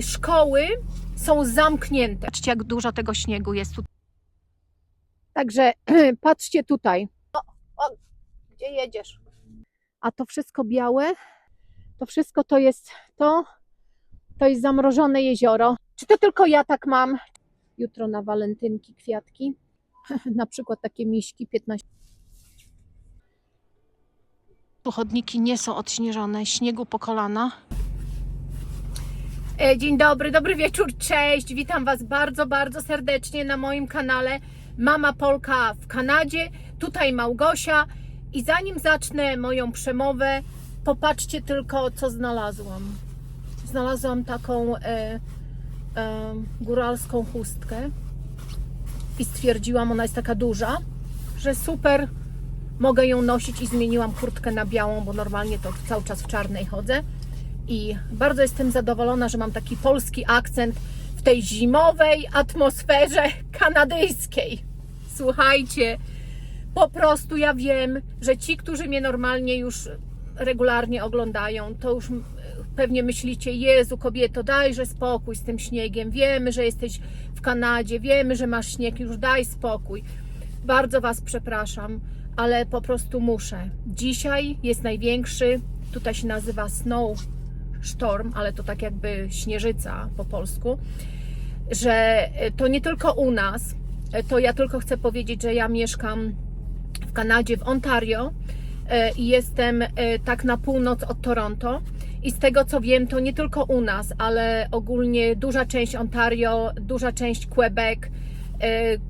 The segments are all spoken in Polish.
szkoły są zamknięte. Patrzcie, jak dużo tego śniegu jest tu. Także patrzcie tutaj. O, o, gdzie jedziesz? A to wszystko białe, to wszystko to jest to, to jest zamrożone jezioro. Czy to tylko ja tak mam? Jutro na walentynki kwiatki. na przykład takie miśki 15. Tu chodniki nie są odśnieżone, śniegu po kolana. E, Dzień dobry, dobry wieczór, cześć. Witam Was bardzo, bardzo serdecznie na moim kanale Mama Polka w Kanadzie. Tutaj Małgosia. I zanim zacznę moją przemowę, popatrzcie tylko, co znalazłam. Znalazłam taką e, e, góralską chustkę i stwierdziłam, ona jest taka duża, że super, mogę ją nosić i zmieniłam kurtkę na białą, bo normalnie to cały czas w czarnej chodzę. I bardzo jestem zadowolona, że mam taki polski akcent w tej zimowej atmosferze kanadyjskiej. Słuchajcie, po prostu ja wiem, że ci, którzy mnie normalnie już regularnie oglądają, to już pewnie myślicie, Jezu kobieto, dajże spokój z tym śniegiem, wiemy, że jesteś w Kanadzie, wiemy, że masz śnieg, już daj spokój. Bardzo Was przepraszam, ale po prostu muszę. Dzisiaj jest największy, tutaj się nazywa snow storm, ale to tak jakby śnieżyca po polsku, że e, to nie tylko u nas, e, to ja tylko chcę powiedzieć, że ja mieszkam w Kanadzie, w Ontario e, i jestem tak na północ od Toronto. I z tego co wiem, to nie tylko u nas, ale ogólnie duża część Ontario, duża część Quebec,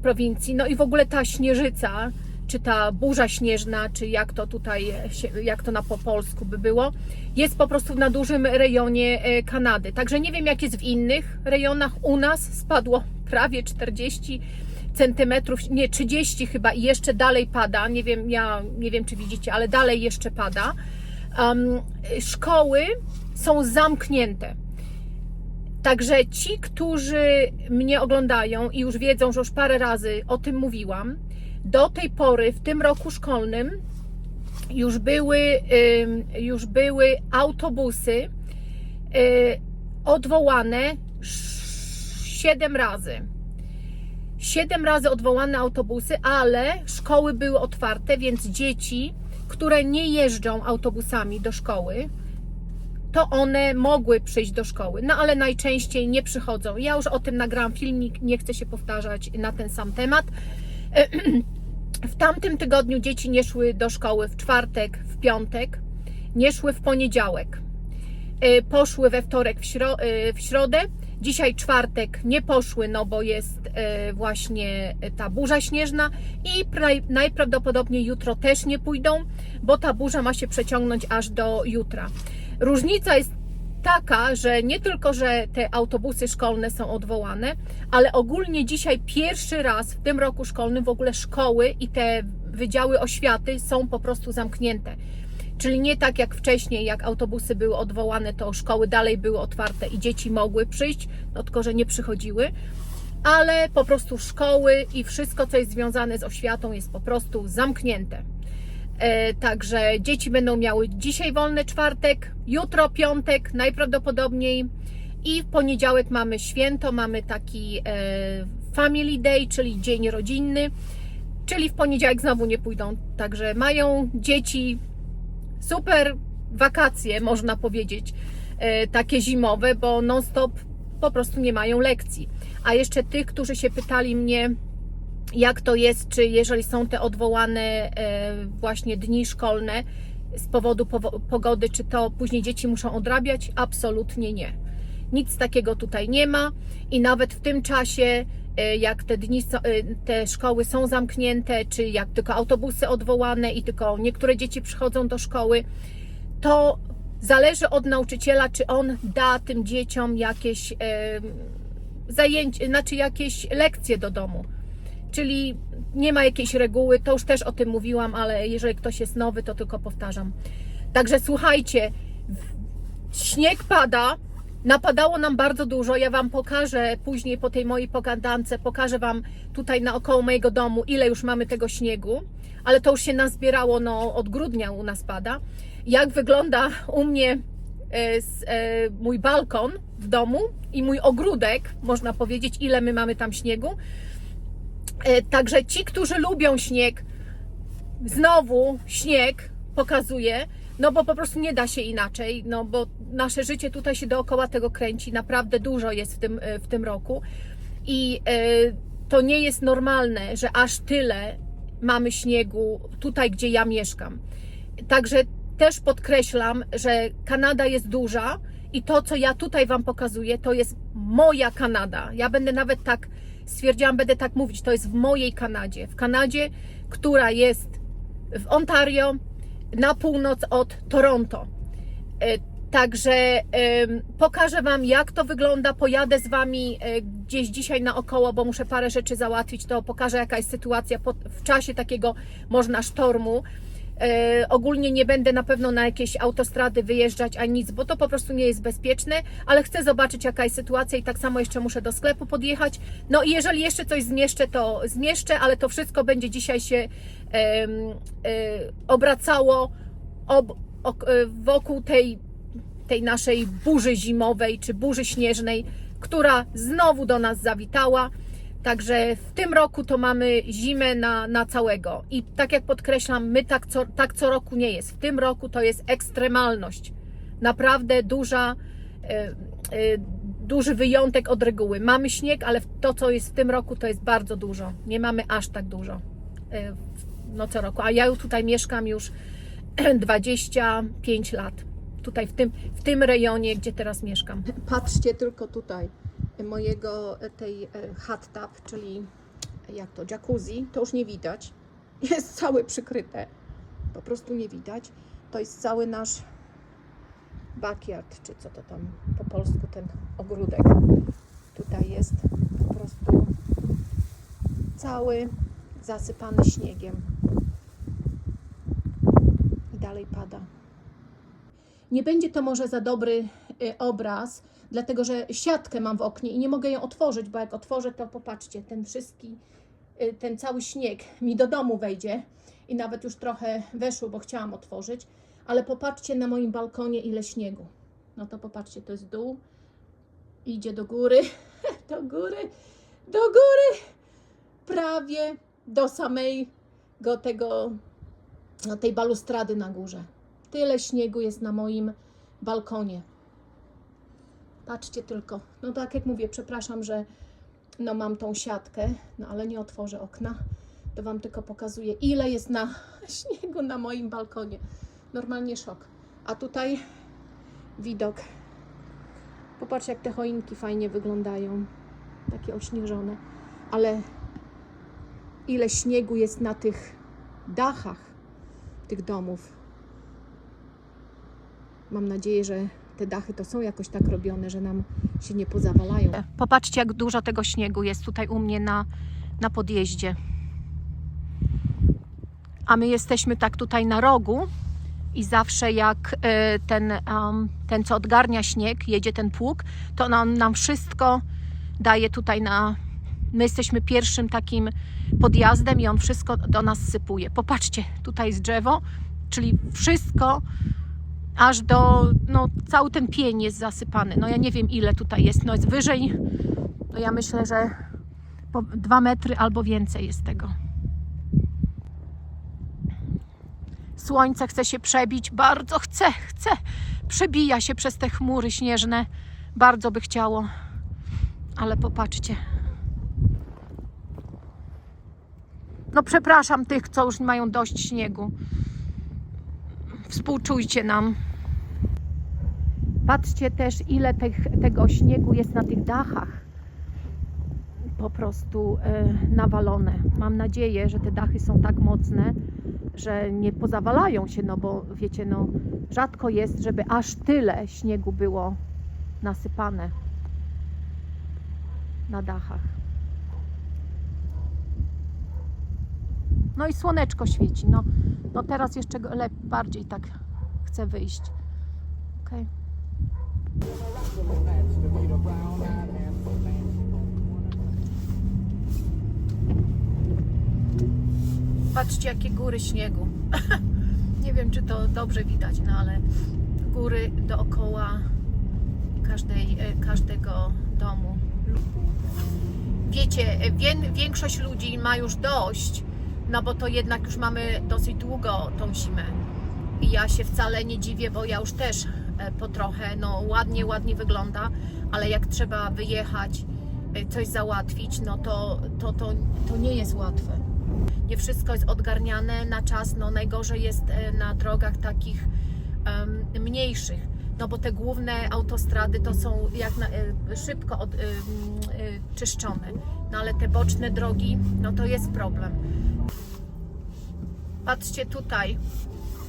prowincji, no i w ogóle ta śnieżyca, czy ta burza śnieżna, czy jak to tutaj, jak to na po polsku by było, jest po prostu na dużym rejonie e, Kanady. Także nie wiem, jak jest w innych rejonach. U nas spadło prawie 40 centymetrów, nie 30 chyba i jeszcze dalej pada. Nie wiem, ja nie wiem, czy widzicie, ale dalej jeszcze pada. Um, szkoły są zamknięte. Także ci, którzy mnie oglądają i już wiedzą, że już parę razy o tym mówiłam, do tej pory w tym roku szkolnym już były, już były autobusy y, odwołane 7 razy. Siedem razy odwołane autobusy, ale szkoły były otwarte, więc dzieci, które nie jeżdżą autobusami do szkoły, to one mogły przyjść do szkoły, no ale najczęściej nie przychodzą. Ja już o tym nagrałam filmik, nie chcę się powtarzać na ten sam temat. W tamtym tygodniu dzieci nie szły do szkoły w czwartek, w piątek, nie szły w poniedziałek. Y, Poszły we wtorek, w, śro- y, w środę. Dzisiaj czwartek nie poszły, no bo jest y, właśnie ta burza śnieżna i najprawdopodobniej jutro też nie pójdą, bo ta burza ma się przeciągnąć aż do jutra. Różnica jest taka, że nie tylko, że te autobusy szkolne są odwołane, ale ogólnie dzisiaj pierwszy raz w tym roku szkolnym w ogóle szkoły i te wydziały oświaty są po prostu zamknięte. Czyli nie tak jak wcześniej, jak autobusy były odwołane, to szkoły dalej były otwarte i dzieci mogły przyjść, no tylko że nie przychodziły, ale po prostu szkoły i wszystko, co jest związane z oświatą, jest po prostu zamknięte. E, Także dzieci będą miały dzisiaj wolny czwartek, jutro piątek najprawdopodobniej i w poniedziałek mamy święto, mamy taki e, family day, czyli dzień rodzinny, czyli w poniedziałek znowu nie pójdą. Także mają dzieci super wakacje, można powiedzieć, e, takie zimowe, bo non-stop po prostu nie mają lekcji. A jeszcze tych, którzy się pytali mnie, jak to jest, czy jeżeli są te odwołane e, właśnie dni szkolne z powodu powo- pogody, czy to później dzieci muszą odrabiać? Absolutnie nie. Nic takiego tutaj nie ma i nawet w tym czasie, e, jak te dni, e, te szkoły są zamknięte, czy jak tylko autobusy odwołane i tylko niektóre dzieci przychodzą do szkoły, to zależy od nauczyciela, czy on da tym dzieciom jakieś zajęcie, znaczy jakieś lekcje do domu. Czyli nie ma jakiejś reguły, to już też o tym mówiłam, ale jeżeli ktoś jest nowy, to tylko powtarzam. Także słuchajcie, śnieg pada, napadało nam bardzo dużo. Ja Wam pokażę później po tej mojej pogadance, pokażę Wam tutaj naokoło mojego domu, ile już mamy tego śniegu, ale to już się nazbierało, no od grudnia u nas pada. Jak wygląda u mnie e, e, mój balkon w domu i mój ogródek, można powiedzieć, ile my mamy tam śniegu. E, Także ci, którzy lubią śnieg, znowu śnieg pokazuje, no bo po prostu nie da się inaczej, no bo nasze życie tutaj się dookoła tego kręci, naprawdę dużo jest w tym, e, w tym roku i e, to nie jest normalne, że aż tyle mamy śniegu tutaj, gdzie ja mieszkam. Także też podkreślam, że Kanada jest duża i to, co ja tutaj Wam pokazuję, to jest moja Kanada. Ja będę nawet tak, stwierdziłam, będę tak mówić, to jest w mojej Kanadzie. W Kanadzie, która jest w Ontario, na północ od Toronto. E, Także pokażę Wam, jak to wygląda. Pojadę z Wami e, gdzieś dzisiaj naokoło, bo muszę parę rzeczy załatwić. To pokażę, jaka jest sytuacja w czasie takiego można sztormu. E, ogólnie nie będę na pewno na jakieś autostrady wyjeżdżać ani nic, bo to po prostu nie jest bezpieczne, ale chcę zobaczyć, jaka jest sytuacja i tak samo jeszcze muszę do sklepu podjechać. No i jeżeli jeszcze coś zmieszczę, to zmieszczę, ale to wszystko będzie dzisiaj się e, obracało ob, ok, e, wokół tej, tej naszej burzy zimowej czy burzy śnieżnej, która znowu do nas zawitała. Także w tym roku to mamy zimę na, na całego. I tak jak podkreślam, my tak co, tak co roku nie jest. W tym roku to jest ekstremalność. Naprawdę duża, e, e, duży wyjątek od reguły. Mamy śnieg, ale to, co jest w tym roku, to jest bardzo dużo. Nie mamy aż tak dużo. e, No co roku. A ja tutaj mieszkam już 25 lat. Tutaj w tym, w tym rejonie, gdzie teraz mieszkam. Patrzcie tylko tutaj mojego tej e, hot tub, czyli jak to, jacuzzi, to już nie widać. Jest całe przykryte. Po prostu nie widać. To jest cały nasz backyard, czy co to tam po polsku, ten ogródek. Tutaj jest po prostu cały zasypany śniegiem. I dalej pada. Nie będzie to może za dobry obraz, dlatego że siatkę mam w oknie i nie mogę ją otworzyć, bo jak otworzę, to popatrzcie, ten wszystki, y, ten cały śnieg mi do domu wejdzie i nawet już trochę weszło, bo chciałam otworzyć, ale popatrzcie na moim balkonie, ile śniegu. No to popatrzcie, to jest dół, idzie do góry, do góry, do góry, prawie do samego tego, no, tej balustrady na górze. Tyle śniegu jest na moim balkonie. Patrzcie tylko. No tak jak mówię, przepraszam, że no mam tą siatkę, no ale nie otworzę okna. To Wam tylko pokazuję, ile jest na śniegu na moim balkonie. Normalnie szok. A tutaj widok. Popatrz, jak te choinki fajnie wyglądają. Takie ośnieżone. Ale ile śniegu jest na tych dachach tych domów. Mam nadzieję, że te dachy to są jakoś tak robione, że nam się nie pozawalają. Popatrzcie, jak dużo tego śniegu jest tutaj u mnie na, na podjeździe. A my jesteśmy tak tutaj na rogu i zawsze jak e, ten, ten co odgarnia śnieg, jedzie ten pług, to on nam wszystko daje tutaj na... My jesteśmy pierwszym takim podjazdem i on wszystko do nas sypuje. Popatrzcie, tutaj jest drzewo, czyli wszystko aż do, no cały ten pień jest zasypany. No ja nie wiem ile tutaj jest, no jest wyżej, to ja myślę, że po metry albo więcej jest tego. Słońce chce się przebić, bardzo chce, chce. Przebija się przez te chmury śnieżne. Bardzo by chciało. Ale popatrzcie. No przepraszam tych, co już mają dość śniegu. Współczujcie nam. Patrzcie też, ile tych, tego śniegu jest na tych dachach. Po prostu e, nawalone. Mam nadzieję, że te dachy są tak mocne, że nie pozawalają się, no bo wiecie, no rzadko jest, żeby aż tyle śniegu było nasypane na dachach. No i słoneczko świeci. No, no teraz jeszcze go lep, bardziej tak chcę wyjść. Okay. Patrzcie, jakie góry śniegu. Nie wiem, czy to dobrze widać, no ale góry dookoła każdej, e, każdego domu. Wiecie, e, wię- większość ludzi ma już dość, no bo to jednak już mamy dosyć długo tą zimę. I ja się wcale nie dziwię, bo ja już też e, po trochę, no ładnie, ładnie wygląda, ale jak trzeba wyjechać, e, coś załatwić, no to, to, to, to nie jest łatwe. Nie wszystko jest odgarniane na czas, no najgorzej jest e, na drogach takich em, mniejszych, no bo te główne autostrady to są jak na, szybko od, czyszczone, no ale te boczne drogi, no to jest problem. Patrzcie tutaj,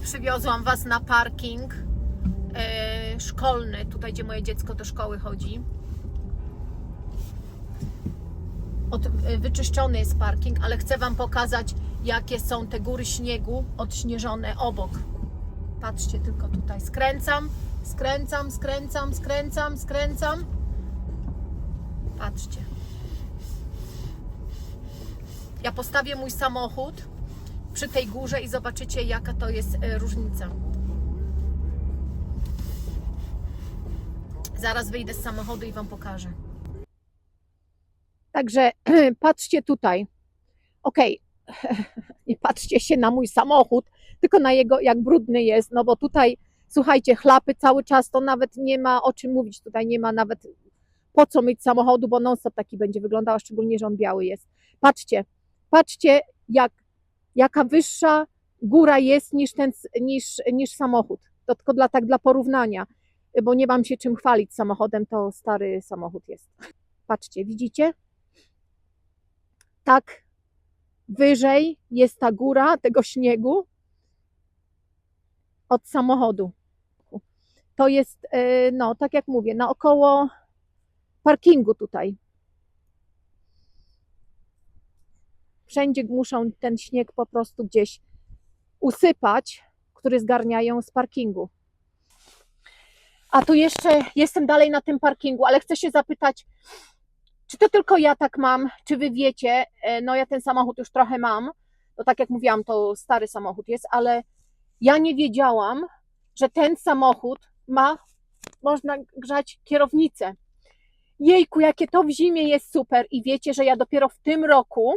przywiozłam Was na parking e, szkolny, tutaj gdzie moje dziecko do szkoły chodzi. Od, e, wyczyszczony jest parking, ale chcę Wam pokazać, jakie są te góry śniegu odśnieżone obok. Patrzcie tylko tutaj. Skręcam, skręcam, skręcam, skręcam, skręcam. Patrzcie. Ja postawię mój samochód przy tej górze i zobaczycie, jaka to jest e, różnica. Zaraz wyjdę z samochodu i Wam pokażę. Także patrzcie tutaj. Okej, nie patrzcie się na mój samochód, tylko na jego, jak brudny jest, no bo tutaj, słuchajcie, chlapy cały czas, to nawet nie ma o czym mówić, tutaj nie ma nawet po co myć samochodu, bo non-stop taki będzie wyglądał, szczególnie, że on biały jest. Patrzcie, patrzcie, jak, jaka wyższa góra jest niż, ten, niż, niż samochód. To tylko dla, tak dla porównania, bo nie mam się czym chwalić samochodem, to stary samochód jest. Patrzcie, widzicie? Tak wyżej jest ta góra tego śniegu od samochodu. To jest, e, no, tak jak mówię, naokoło parkingu tutaj. Wszędzie muszą ten śnieg po prostu gdzieś usypać, który zgarniają z parkingu. A tu jeszcze jestem dalej na tym parkingu, ale chcę się zapytać, czy to tylko ja tak mam, czy wy wiecie, e, no ja ten samochód już trochę mam, no tak jak mówiłam, to stary samochód jest, ale ja nie wiedziałam, że ten samochód ma, można grzać kierownicę. Jejku, jakie to w zimie jest super i wiecie, że ja dopiero w tym roku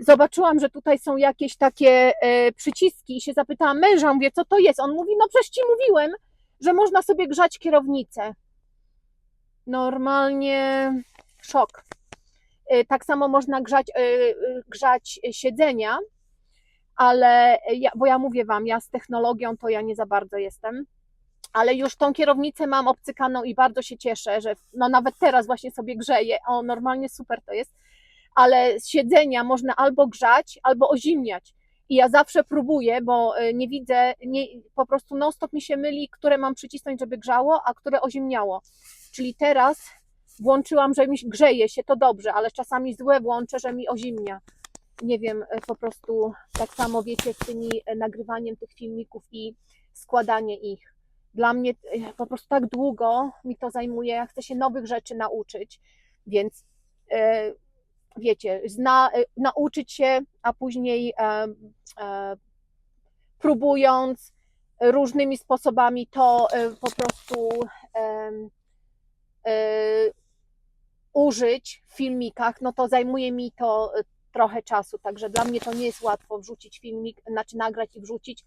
zobaczyłam, że tutaj są jakieś takie e, przyciski i się zapytałam męża, mówię, co to jest? On mówi, no przecież ci mówiłem, że można sobie grzać kierownicę. Normalnie szok. Y, Tak samo można grzać, y, grzać siedzenia, ale ja, bo ja mówię Wam, ja z technologią to ja nie za bardzo jestem, ale już tą kierownicę mam obcykaną i bardzo się cieszę, że no nawet teraz właśnie sobie grzeję, o normalnie super to jest, ale z siedzenia można albo grzać, albo ozimniać. I ja zawsze próbuję, bo y, nie widzę, nie, po prostu non-stop mi się myli, które mam przycisnąć, żeby grzało, a które ozimniało. Czyli teraz włączyłam, że mi grzeje się, to dobrze, ale czasami złe włączę, że mi ozimnia. Nie wiem, e, po prostu tak samo wiecie z tymi e, nagrywaniem tych filmików i składanie ich. Dla mnie po prostu tak długo mi to zajmuje, ja chcę się nowych rzeczy nauczyć, więc e, wiecie, zna, e, nauczyć się, a później e, e, próbując różnymi sposobami to e, po prostu em, e, użyć w filmikach, no to zajmuje mi to e, trochę czasu, także dla mnie to nie jest łatwo wrzucić filmik, znaczy nagrać i wrzucić,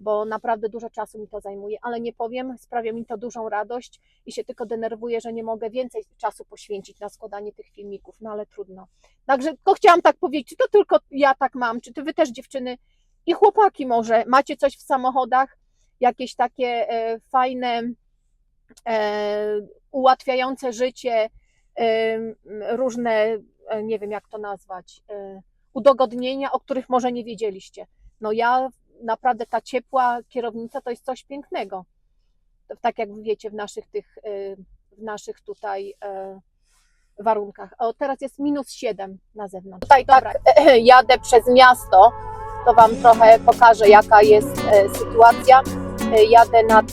bo naprawdę dużo czasu mi to zajmuje, ale nie powiem, sprawia mi to dużą radość i się tylko denerwuję, że nie mogę więcej czasu poświęcić na składanie tych filmików, no ale trudno. Także tylko chciałam tak powiedzieć, czy to tylko ja tak mam, czy ty wy też dziewczyny i chłopaki może macie coś w samochodach, jakieś takie e, fajne, e, ułatwiające życie, e, różne, e, nie wiem jak to nazwać, e, udogodnienia, o których może nie wiedzieliście. No ja naprawdę ta ciepła kierownica to jest coś pięknego. Tak jak wiecie w naszych tych, e, w naszych tutaj e, warunkach. O, teraz jest minus 7 na zewnątrz. Tutaj tak jadę przez miasto, to Wam trochę pokażę jaka jest e, sytuacja. E, Jadę nad,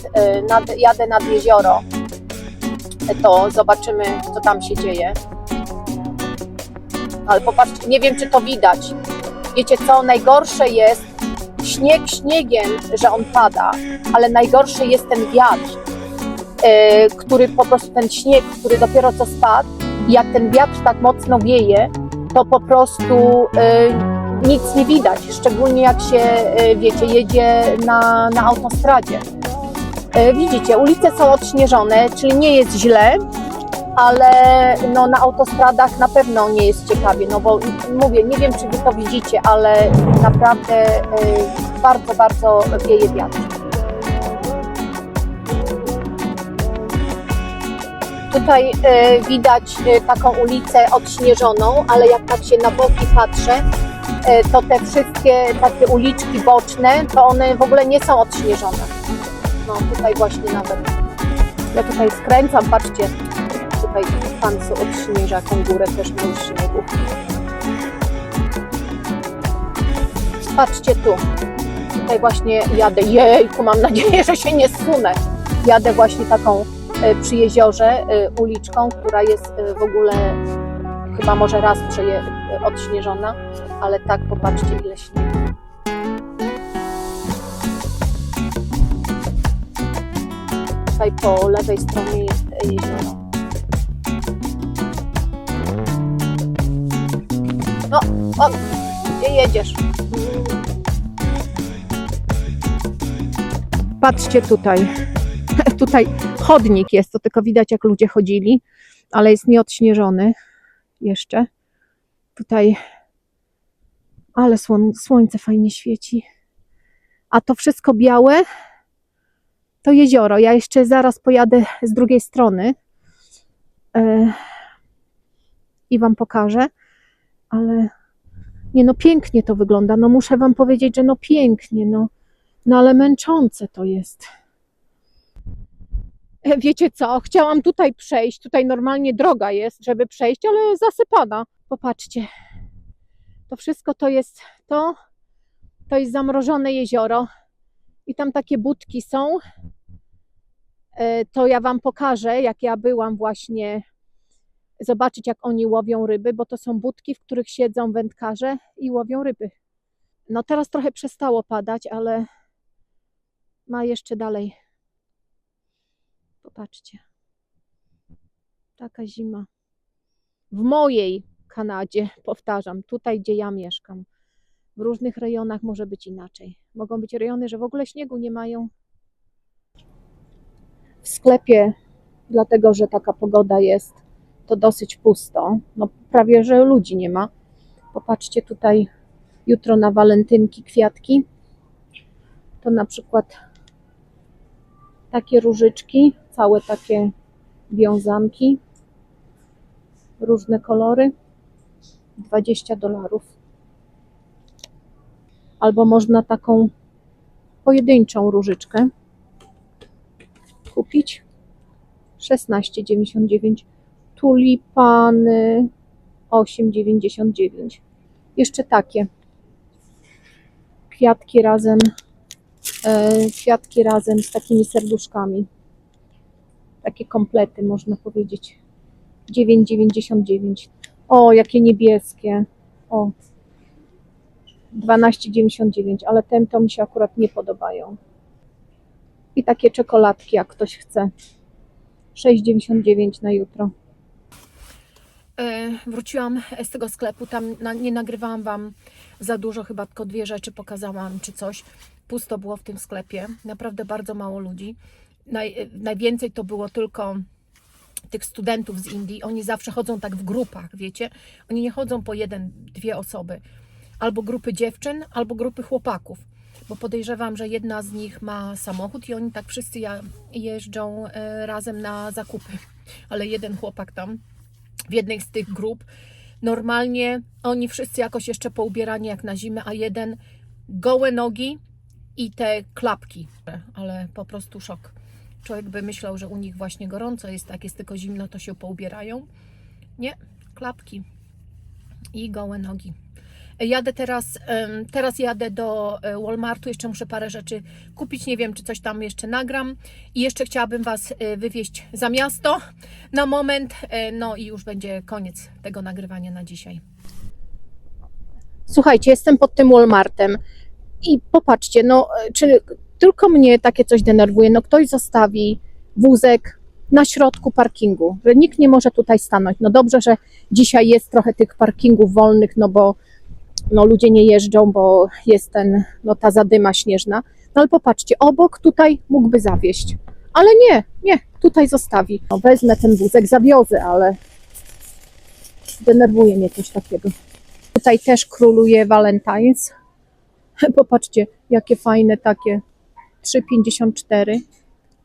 nad, jadę nad jezioro, to zobaczymy co tam się dzieje. Ale popatrzcie, nie wiem czy to widać. Wiecie co, najgorsze jest, śnieg śniegiem, że on pada, ale najgorszy jest ten wiatr, e, który po prostu ten śnieg, który dopiero co spadł, jak ten wiatr tak mocno wieje, to po prostu e, nic nie widać, szczególnie jak się, e, wiecie, jedzie na, na autostradzie. Widzicie, ulice są odśnieżone, czyli nie jest źle, ale no, na autostradach na pewno nie jest ciekawie, no bo mówię, nie wiem czy wy to widzicie, ale naprawdę e, bardzo, bardzo wieje wiatr. Tutaj e, widać e, taką ulicę odśnieżoną, ale jak tak się na boki patrzę, to te wszystkie takie uliczki boczne, to one w ogóle nie są odśnieżone. No tutaj właśnie nawet. Ja tutaj skręcam, patrzcie, tutaj pan co odśnieża tą górę też już śniegu. Patrzcie tu. Tutaj właśnie jadę. Jejku, mam nadzieję, że się nie zsunę. Jadę właśnie taką e, przy jeziorze e, uliczką, która jest e, w ogóle chyba może raz przeje, odśnieżona, ale tak popatrzcie ile śniegu. Tutaj po lewej stronie jest jezioro. No, o, gdzie jedziesz? Patrzcie tutaj. Tutaj chodnik jest, to tylko widać jak ludzie chodzili, ale jest nieodśnieżony jeszcze. Tutaj, ale słon, słońce fajnie świeci. A to wszystko białe to jezioro. Ja jeszcze zaraz pojadę z drugiej strony e, i Wam pokażę, ale nie no pięknie to wygląda. No muszę Wam powiedzieć, że no pięknie, no, no ale męczące to jest. E, Wiecie co? Chciałam tutaj przejść. Tutaj normalnie droga jest, żeby przejść, ale zasypana. Popatrzcie. To wszystko to jest to. To jest zamrożone jezioro. I tam takie budki są. E, To ja Wam pokażę, jak ja byłam właśnie zobaczyć, jak oni łowią ryby, bo to są budki, w których siedzą wędkarze i łowią ryby. No teraz trochę przestało padać, ale ma jeszcze dalej. Popatrzcie. Taka zima. W mojej Kanadzie, powtarzam, tutaj gdzie ja mieszkam. W różnych rejonach może być inaczej. Mogą być rejony, że w ogóle śniegu nie mają. W sklepie, dlatego że taka pogoda jest, to dosyć pusto. No prawie, że ludzi nie ma. Popatrzcie tutaj jutro na walentynki kwiatki. To na przykład takie różyczki, całe takie wiązanki, różne kolory, 20 dolarów. Albo można taką pojedynczą różyczkę kupić. 16,99. Tulipany 8,99. Jeszcze takie kwiatki razem e, kwiatki razem z takimi serduszkami. Takie komplety można powiedzieć. 9,99. O, jakie niebieskie. O. 12,99, ale te to mi się akurat nie podobają. I takie czekoladki, jak ktoś chce. 6,99 na jutro. E, Wróciłam z tego sklepu, tam nie nagrywałam Wam za dużo, chyba tylko dwie rzeczy pokazałam czy coś. Pusto było w tym sklepie, naprawdę bardzo mało ludzi. Naj, e, najwięcej to było tylko tych studentów z Indii. Oni zawsze chodzą tak w grupach, wiecie? Oni nie chodzą po jeden, dwie osoby. Albo grupy dziewczyn, albo grupy chłopaków. Bo podejrzewam, że jedna z nich ma samochód i oni tak wszyscy jeżdżą e, razem na zakupy. Ale jeden chłopak tam w jednej z tych grup. Normalnie oni wszyscy jakoś jeszcze poubierani jak na zimę, a jeden gołe nogi i te klapki. Ale po prostu szok. Człowiek by myślał, że u nich właśnie gorąco jest, jak jest tylko zimno, to się poubierają. Nie, klapki i gołe nogi. Jadę teraz, teraz jadę do e, Walmartu, jeszcze muszę parę rzeczy kupić, nie wiem czy coś tam jeszcze nagram i jeszcze chciałabym Was e, wywieźć za miasto na moment, e, no i już będzie koniec tego nagrywania na dzisiaj. Słuchajcie, jestem pod tym Walmartem. I popatrzcie, no, czy tylko mnie takie coś denerwuje? No, ktoś zostawi wózek na środku parkingu, że nikt nie może tutaj stanąć. No dobrze, że dzisiaj jest trochę tych parkingów wolnych, no bo no, ludzie nie jeżdżą, bo jest ten, no, ta zadyma śnieżna. No ale popatrzcie, obok tutaj mógłby zawieść. Ale nie, nie, tutaj zostawi. No, wezmę ten wózek, zawiozę, ale denerwuje mnie coś takiego. Tutaj też króluje Valentine's. Popatrzcie, jakie fajne takie 3,54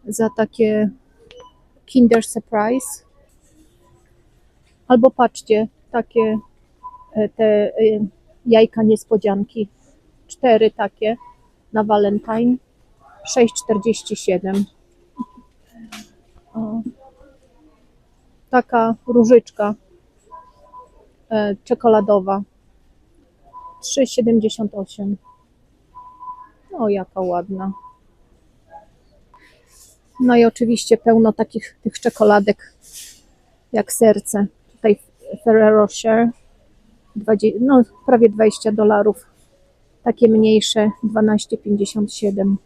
za takie Kinder Surprise. Albo patrzcie, takie e, te e, jajka niespodzianki. Cztery takie na Valentine. 6,47. O. Taka różyczka e, czekoladowa. 3,78. O, jaka ładna. No i oczywiście pełno takich tych czekoladek jak serce. Tutaj Ferrero Rocher, 20, no prawie 20 dolarów. Takie mniejsze 12,57.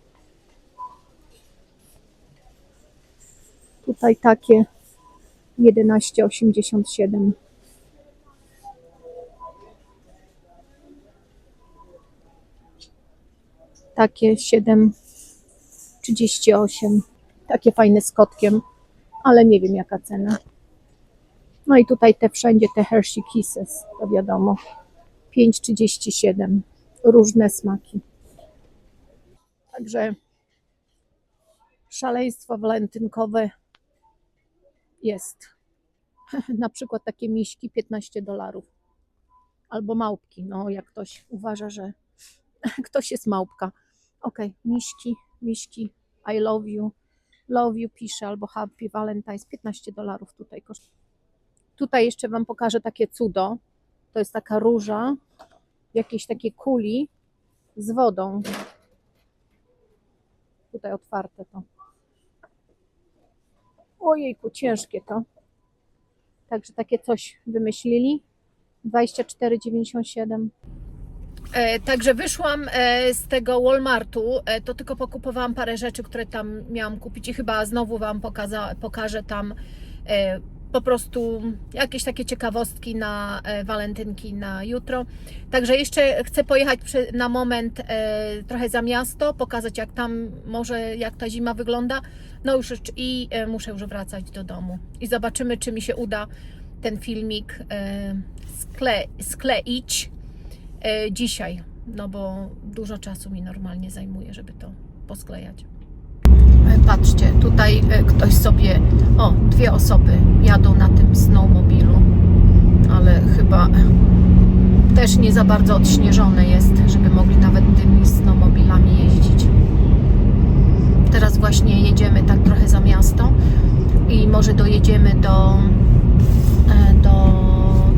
Tutaj takie 11,87. Takie 7,38. Takie fajne z kotkiem, ale nie wiem jaka cena. No i tutaj te wszędzie te Hershey Kisses, to wiadomo. 5,37. Różne smaki. Także szaleństwo walentynkowe jest. Na przykład takie miśki 15 dolarów. Albo małpki, no jak ktoś uważa, że ktoś jest małpka. Okej, miśki, miśki, I love you, love you pisze, albo happy valentines, 15 dolarów tutaj kosztuje. Tutaj jeszcze Wam pokażę takie cudo. To jest taka róża w jakiejś takiej kuli z wodą. Tutaj otwarte to. Ojejku, ciężkie to. Także takie coś wymyślili. 24,97. E, także wyszłam e, z tego Walmartu, e, to tylko pokupowałam parę rzeczy, które tam miałam kupić i chyba znowu Wam pokaza, pokażę tam e, po prostu jakieś takie ciekawostki na e, walentynki na jutro. Także jeszcze chcę pojechać na moment e, trochę za miasto, pokazać jak tam może jak ta zima wygląda. No już i e, muszę już wracać do domu. I zobaczymy, czy mi się uda ten filmik skle, skleić dzisiaj. No bo dużo czasu mi normalnie zajmuje, żeby to posklejać. Patrzcie, tutaj e, ktoś sobie, o, dwie osoby jadą na tym snowmobilu, ale chyba też nie za bardzo odśnieżone jest, żeby mogli nawet tymi snowmobilami jeździć. Teraz właśnie jedziemy tak trochę za miasto i może dojedziemy do, e, do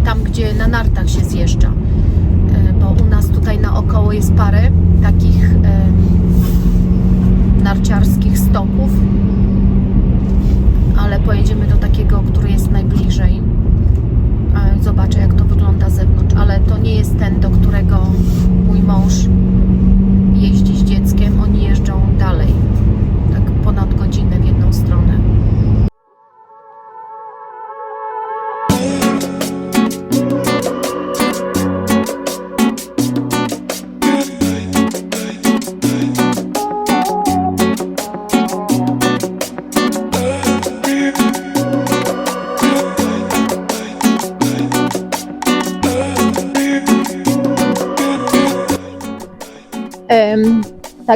tam, gdzie na nartach się zjeżdża, E, bo u nas tutaj naokoło jest parę takich narciarskich stoków, ale pojedziemy do takiego, który jest najbliżej. E, Zobaczę, jak to wygląda z zewnątrz, ale to nie jest ten, do którego mój mąż jeździ z dzieckiem. Oni jeżdżą dalej,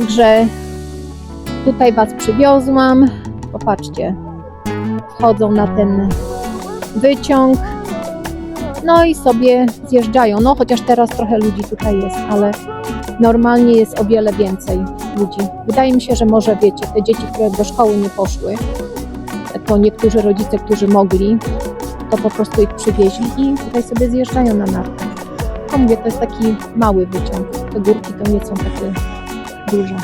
Także tutaj Was przywiozłam. Popatrzcie, wchodzą na ten wyciąg. No i sobie zjeżdżają. No chociaż teraz trochę ludzi tutaj jest, ale normalnie jest o wiele więcej ludzi. Wydaje mi się, że może wiecie, te dzieci, które do szkoły nie poszły, to niektórzy rodzice, którzy mogli, to po prostu ich przywieźli i tutaj sobie zjeżdżają na nartach. To mówię, to jest taki mały wyciąg. Te górki to nie są takie duże.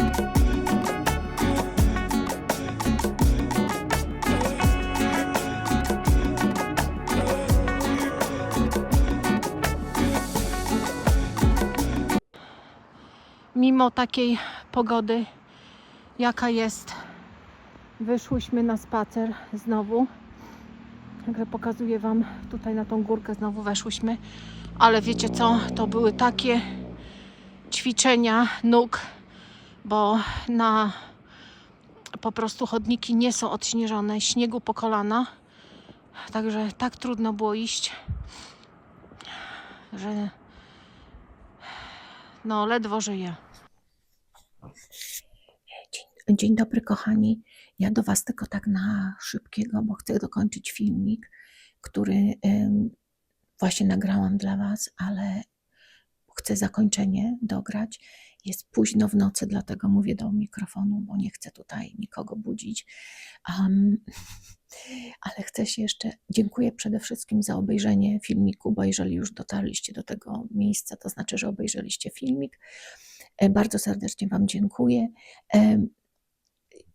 mimo takiej pogody, jaka jest, wyszłyśmy na spacer znowu. Także pokazuję Wam tutaj na tą górkę znowu weszłyśmy. Ale wiecie co? To były takie ćwiczenia nóg, bo na po prostu chodniki nie są odśnieżone, śniegu po kolana. Także tak trudno było iść, że no ledwo żyję. Dzień, dzień dobry, kochani. Ja do Was tylko tak na szybkiego, bo chcę dokończyć filmik, który właśnie nagrałam dla Was, ale chcę zakończenie dograć. Jest późno w nocy, dlatego mówię do mikrofonu, bo nie chcę tutaj nikogo budzić. Am, ale chcę się jeszcze. Dziękuję przede wszystkim za obejrzenie filmiku, bo jeżeli już dotarliście do tego miejsca, to znaczy, że obejrzeliście filmik. E, Bardzo serdecznie Wam dziękuję. Em,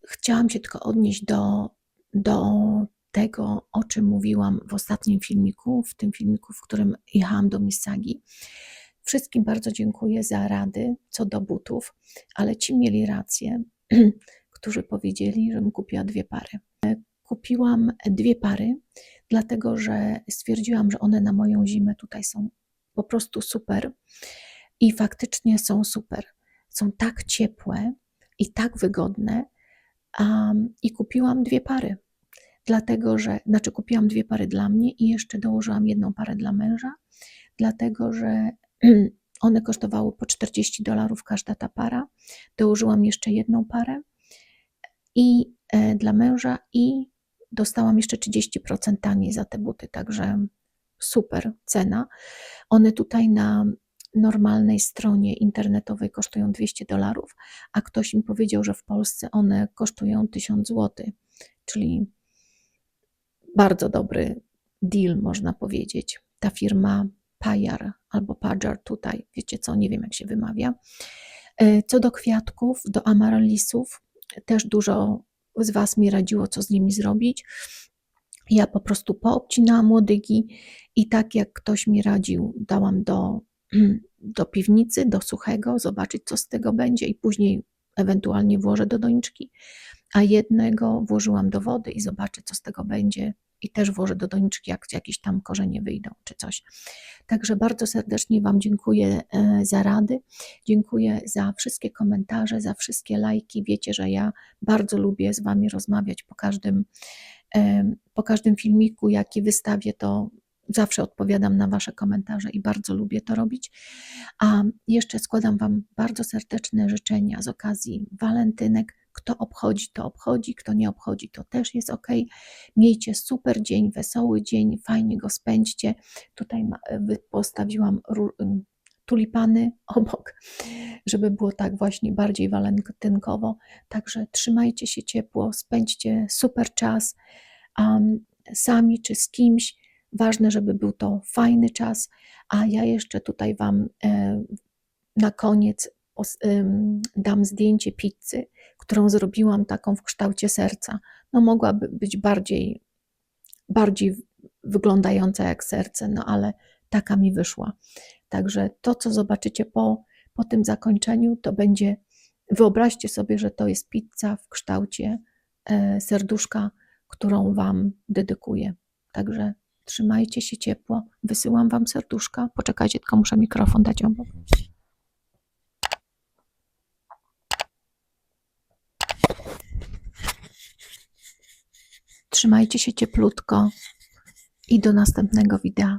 Chciałam się tylko odnieść do, do tego, o czym mówiłam w ostatnim filmiku, w tym filmiku, w którym jechałam do Misagi. Wszystkim bardzo dziękuję za rady co do butów, ale ci mieli rację, którzy powiedzieli, żebym kupiła dwie pary. Kupiłam dwie pary, dlatego że stwierdziłam, że one na moją zimę tutaj są po prostu super i faktycznie są super. Są tak ciepłe i tak wygodne. Um, I kupiłam dwie pary, dlatego że, znaczy kupiłam dwie pary dla mnie i jeszcze dołożyłam jedną parę dla męża, dlatego że one kosztowały po 40 dolarów każda ta para. Dołożyłam jeszcze jedną parę i e, dla męża i dostałam jeszcze 30% taniej za te buty, także super cena. One tutaj na normalnej stronie internetowej kosztują 200 dolarów, a ktoś mi powiedział, że w Polsce one kosztują 1000 zł, czyli bardzo dobry deal, można powiedzieć. Ta firma Pajar albo Pajar tutaj, wiecie co, nie wiem jak się wymawia. E, Co do kwiatków, do amaryllisów, też dużo z Was mi radziło, co z nimi zrobić. Ja po prostu poobcinałam łodygi i tak jak ktoś mi radził, dałam do, do piwnicy, do suchego, zobaczyć co z tego będzie i później ewentualnie włożę do doniczki, a jednego włożyłam do wody i zobaczę co z tego będzie i też włożę do doniczki, jak jakieś tam korzenie wyjdą czy coś. Także bardzo serdecznie Wam dziękuję e, za rady, dziękuję za wszystkie komentarze, za wszystkie lajki. Wiecie, że ja bardzo lubię z Wami rozmawiać po każdym, em, po każdym filmiku, jaki wystawię, to zawsze odpowiadam na Wasze komentarze i bardzo lubię to robić. A jeszcze składam Wam bardzo serdeczne życzenia z okazji walentynek. Kto obchodzi, to obchodzi, kto nie obchodzi, to też jest ok. Miejcie super dzień, wesoły dzień, fajnie go spędźcie. Tutaj wy- postawiłam tulipany obok, żeby było tak właśnie bardziej walentynkowo. Także trzymajcie się ciepło, spędźcie super czas um, sami czy z kimś. Ważne, żeby był to fajny czas, a ja jeszcze tutaj Wam e, na koniec dam zdjęcie pizzy, którą zrobiłam taką w kształcie serca. No mogłaby być bardziej, bardziej wyglądająca jak serce, no ale taka mi wyszła. Także to, co zobaczycie po, po tym zakończeniu, to będzie, wyobraźcie sobie, że to jest pizza w kształcie e, serduszka, którą Wam dedykuję. Także trzymajcie się ciepło, wysyłam Wam serduszka. Poczekajcie, tylko muszę mikrofon dać obok. Trzymajcie się cieplutko i do następnego wideo.